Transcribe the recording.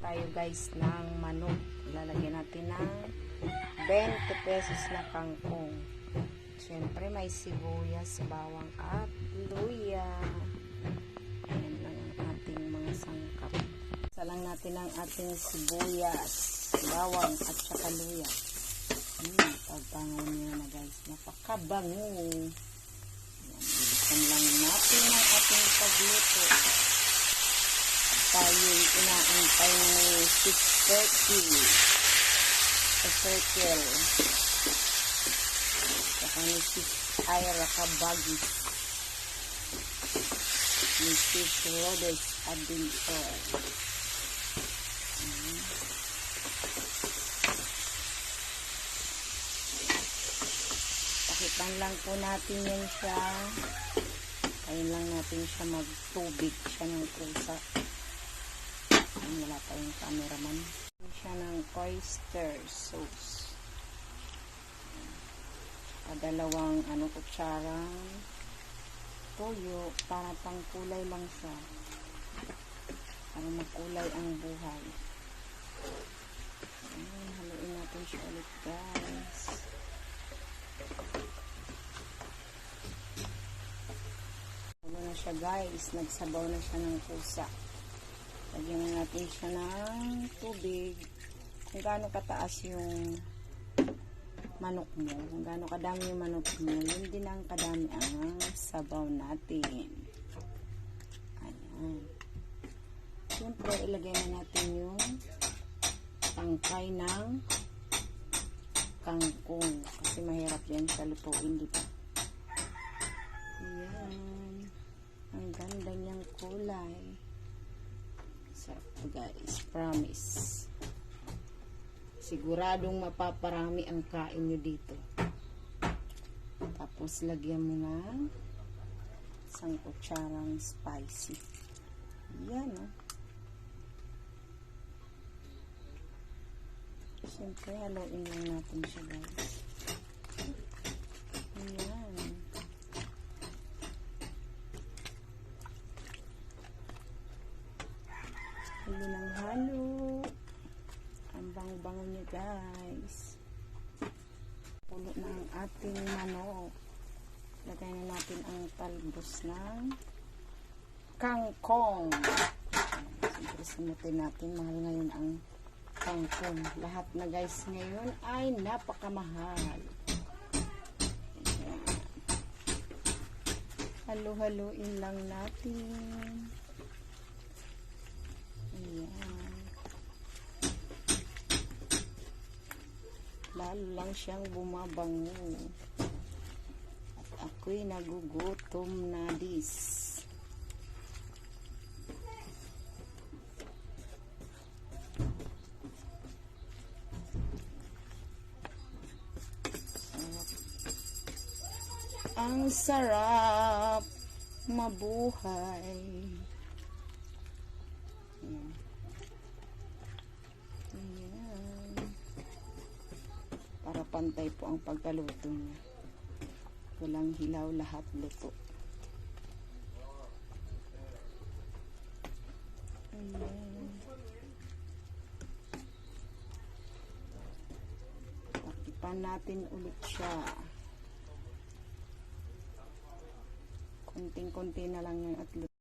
tayo guys ng manok. Lalagyan natin ng 20 pesos na kangkong. Siyempre may sibuyas, bawang at luya. Ayan lang ang ating mga sangkap. Isa lang natin ang ating sibuyas, bawang at saka luya. Hmm, pagbango niya na guys. Napakabango. Ayan, bilisan lang natin ang ating pagluto. Tayo inaantay Sis Turkey sa circle saka ni Sis Ira Kabagi. Ni Sis Rhodes Adventure pakitan lang po natin yan siya ayun lang natin siya magtubig siya ng kusa Ayun, wala pa yung cameraman. Ayan siya ng oyster sauce. Padalawang ano, kutsarang toyo para pang kulay lang siya. Para makulay ang buhay. Ayan, haluin natin siya ulit guys. Ano na siya guys, nagsabaw na siya ng kusa. Lagyan na natin siya ng tubig. Kung gaano kataas yung manok mo, kung gaano kadami yung manok mo, yun din ang kadami ang sabaw natin. Ayan. Siyempre, ilagay na natin yung tangkay ng kangkong. Kasi mahirap yan sa lutuin, di? Ayan. Kulay. Sarap to guys. Promise. Siguradong mapaparami ang kain nyo dito. Tapos lagyan mo ng isang kutsarang spicy. Yan o. Oh. Siyempre, haluin lang natin siya guys. Ayan. Halo ng halo. Ang bango-bango niya guys. Pulo na ating manok. Lagay na natin ang talbos ng kangkong. Siyempre simutin natin. Mahal ngayon ang kangkong. Lahat na guys ngayon ay napakamahal. Halo-haloin lang natin. Ayan. Lalo lang siyang bumabango. At ako'y nagugutom na dis. Ang sarap mabuhay. Ayan. Para pantay po ang pagkaluto niya. Walang hilaw, lahat luto. Ayan. Takipan natin ulit siya. Konting-konti na lang yung at luto.